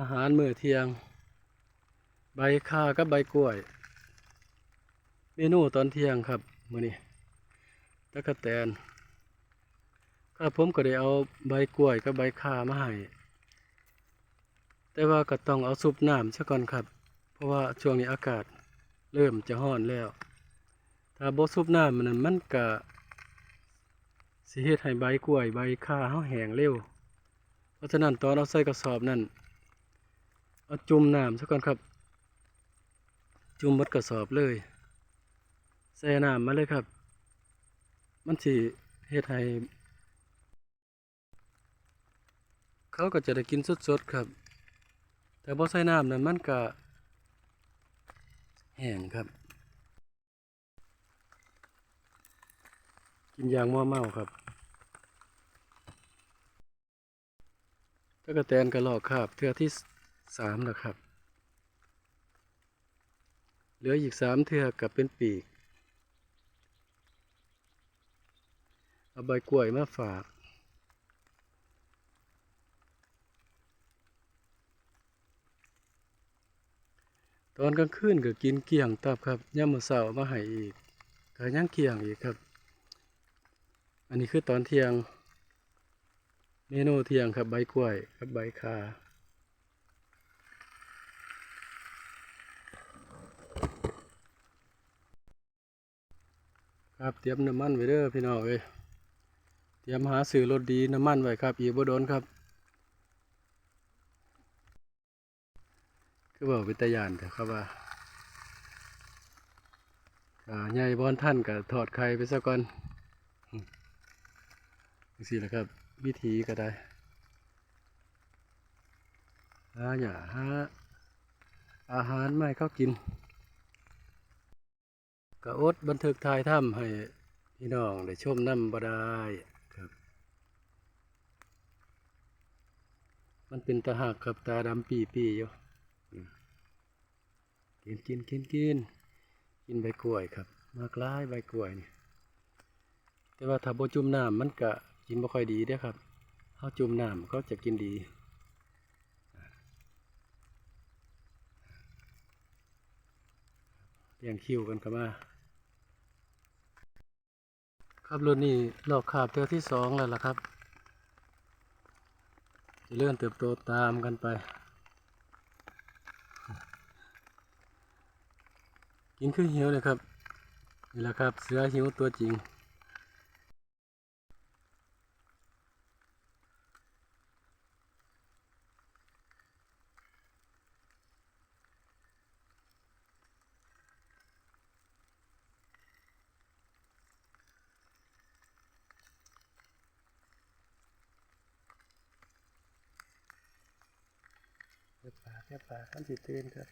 อาหารมื้อเที่ยง ใบข่ากับใบกล้วย เมนูตอนเที่ยงครับมื้อนี้ตะกะแตนครับผมก็ได้เอาใบกล้วยกับใบข่ามาให้แต่ว่าก็ต้องเอาซุปน้ำซะก่อนครับ เพราะว่าช่วงนี้อากาศเริ่มจะร้อนแล้ว ถ้าบ่ซุปน้ำมันนั้นมันก็สิเฮ็ดให้ใบกล้วยใบข่าเฮาแห้งเร็ว เพราะฉะนั้นตอนเอาใส่กระสอบนั่น เอาจุ่มน้ำซะก่อนครับ จุ่มหมดกระสอบเลยใส่น้ำมาเลยครับ มันสิเฮ็ดให้เขาก็จะได้กินสดๆครับ แต่บ่ใส่น้ำนั้นมันก็แห้งครับ กินอย่างมัวเมาครับตะกะแตนกระลอกคาบเทือที่ สามแล้วครับ เหลืออีกสามเทือกับเป็นปีก เอาใบกล้วยมาฝากตอนกลางคืนก็กินเกี่ยงตับครับย่ามมือเช้าเอามาให้อีกก็ยังเกี่ยงอีกครับ อันนี้คือตอนเที่ยง เมนูเที่ยงครับใบกล้วยกับใบคา ครับเตรียมน้ำมันไว้เด้อพี่น้องเอ้ยเตรียมหาซื้อรถดีน้ำมันไว้ครับ อีบ่โดนครับ คือบอกวิตยานแต่ครับว่าใหญ่บอนท่านก็ถอดไข่ไปซะก่อนอืมจังซี่แหละครับ วิธีก็ได้หาอย่าหาอาหารไม่เขากิน ก็อดบันทึกทายถ้ำให้พี่น้องได้ชมน้ำบ่ได้ครับ มันเป็นตาหักครับตาดำปีปีๆอยู่กินกินกินกินกินใบกล้วยครับ มากร้ายใบกล้วยนี่แต่ว่าถ้าบ่จุ่มน้ำมันก็กินบ่ค่อยดีเด้อครับเฮาจุ่มน้ำก็จะกินดี เลี้ยงคิวกันครับมา ครับรุ่นนี้ลอกขาบเทือที่สองแล้วล่ะครับจะเลื่อนเติบโตตามกันไป กินคือหิวเลยครับ นี่แหละครับ เสือหิวตัวจริง เก็บปากเก็บปากขั้นสิตื่นครับ